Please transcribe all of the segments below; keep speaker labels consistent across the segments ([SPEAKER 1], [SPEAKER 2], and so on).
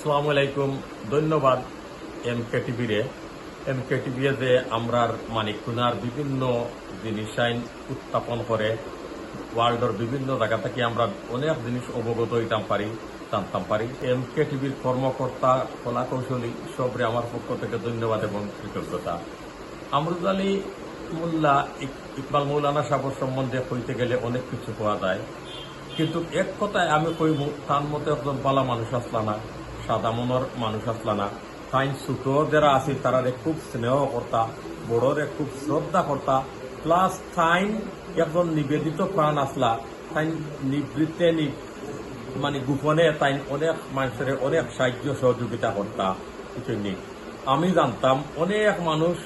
[SPEAKER 1] আসসালামু আলাইকুম, ধন্যবাদ এম কে টিভিরে এম কে টিভি যে আমরার মানে খুনার বিভিন্ন জিনিস আইন উত্থাপন করে, ওয়ার্ল্ডের বিভিন্ন জায়গা থেকে আমরা অনেক জিনিস অবগত হইতাম পারি, জানতাম পারি। এম কে টিভির কর্মকর্তা কলা কৌশলী সবরে আমার পক্ষ থেকে ধন্যবাদ এবং কৃতজ্ঞতা। আমরুদ আলী মোল্লা, ইক- ইকবাল মৌলানা সাহেবের সম্বন্ধে কইতে গেলে অনেক কিছু পাওয়া যায়। কিন্তু এক কথায় আমি কইব তার মতো একজন বালা মানুষ আসলা না। সাদা মনের মানুষ আসলা না তাই ছোট যারা আছে তারা খুব স্নেহ কর্তা বড়রে খুব শ্রদ্ধা কর্তা প্লাস তাই একজন নিবেদিত প্রাণ আসলা তাই নিবৃত্তে মানে গোপনে তাই অনেক মানুষের অনেক সাহায্য সহযোগিতা কর্তা আমি জানতাম, অনেক মানুষ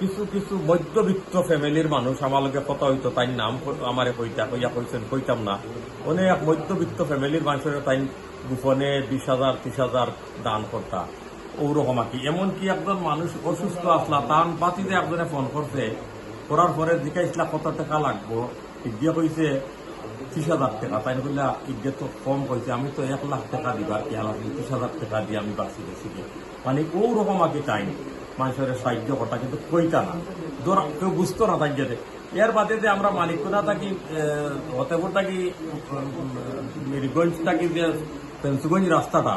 [SPEAKER 1] কিছু কিছু মধ্যবিত্ত ফ্যামিলির মানুষ আমার লগে কথা হইতো তাই নাম আমারে কইতা, কইয়া কইছেন, কইতাম না। অনেক মধ্যবিত্ত ফ্যামিলির মানুষের তাই গোপনে বিশ হাজার, ত্রিশ হাজার দান করতা। ওরকম আর কি? এমনকি একজন মানুষ অসুস্থ আসলা, তান বাতিতে একজনে ফোন করছে, করার পরে জিজ্ঞাসলা কত টাকা লাগবো? ইদিয়া কইছে, ত্রিশ হাজার টাকা। তাই বললে ইদিয়া তো কম কইছে, আমি তো এক লাখ টাকা দিবার কি আলাদা ত্রিশ হাজার টাকা দিয়ে আমি বাঁচি গেছি মানে ওরকম কি টাইম মানুষের সাহায্য করা কিন্তু কইতা না। ধর, কেউ বুঝতো না তাই যেতে এর বাদে যে আমরা মানিকপুরা থাকি হতেপুর থাকি মিরগঞ্জ থাকি যে পেন্সুগঞ্জ রাস্তাটা,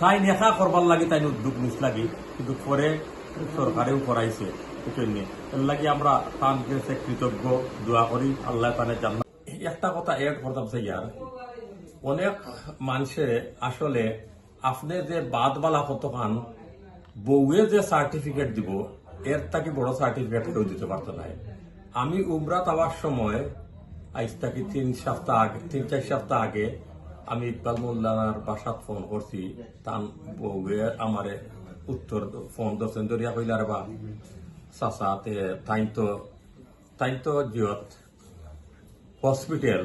[SPEAKER 1] তাই নেখা করবার লাগি, তাই উদ্যোগ নিস লাগি। কিন্তু পরে সরকারেও করাইছে কিছু এর লাগি আমরা তান কাছে কৃতজ্ঞ, দোয়া করি, আল্লাহ তানে জান্নাত। একটা কথা এড করতাম চাই ইয়ার অনেক মানুষে আসলে আপনি যে বাদবালা কতখান বউয়ে যে সার্টিফিকেট দিব, এর তাকে বড় সার্টিফিকেট কেউ দিতে পারতো না। আমি উমরাত আওয়ার সময়, আজ তাকে তিন সপ্তাহ আগে, তিন চার সপ্তাহ আগে আমি ইকবাল মোল্লার বাসাত ফোন করছি। তান বউয়ে আমারে উত্তর ফোন দর্শন দরিয়া কইলার বা, চাচা, তে তাই তো তাই তো জিয়ত হসপিটাল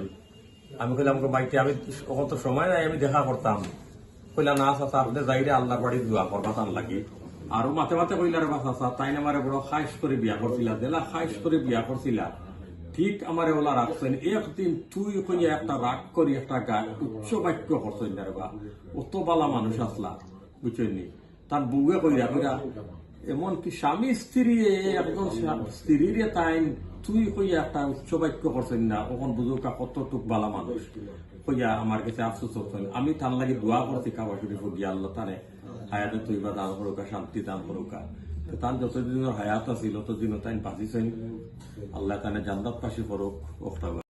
[SPEAKER 1] আমি কইলাম, গো বাইতে আমি কত সময় নাই, আমি দেখা করতাম। কইলা, না, চাচা, আপনি যাইরে আল্লাহর বাড়ি দোয়া করবা তান লাগি। আর মাতে মাতে কইলা রে বা চাচা তাই আমারে বড় খাইশ করে বিয়া করছিলা, দেলা খাইশ করে বিয়া করছিলা। ঠিক আমারে ওলা রাখছেন, একদিন তুই কইয়া একটা রাগ করি, একটা গায় উচ্চ বাক্য করছেন না বা, অত বালা মানুষ আসলা, বুঝছেন তার বুগে কইরা কইরা এমনকি স্বামী স্ত্রী একজন স্ত্রীর তাই তুই কইয়া একটা উচ্চ বাক্য করছেন না ওখন বুঝুকা কতটুক বালা মানুষ? কইয়া আমার কাছে আফসোস হচ্ছেন আমি তার লাগে দোয়া করছি কাবা শরীফ গিয়া আল্লাহ তারে। হায়াতে বা দান করুকা শান্তি দান করুকা তো তার যতদিন হায়াত আছিল ততদিন তাই বাঁচিছেন। আল্লাহ তানে জান্নাত পাশে পড়ুক ওটা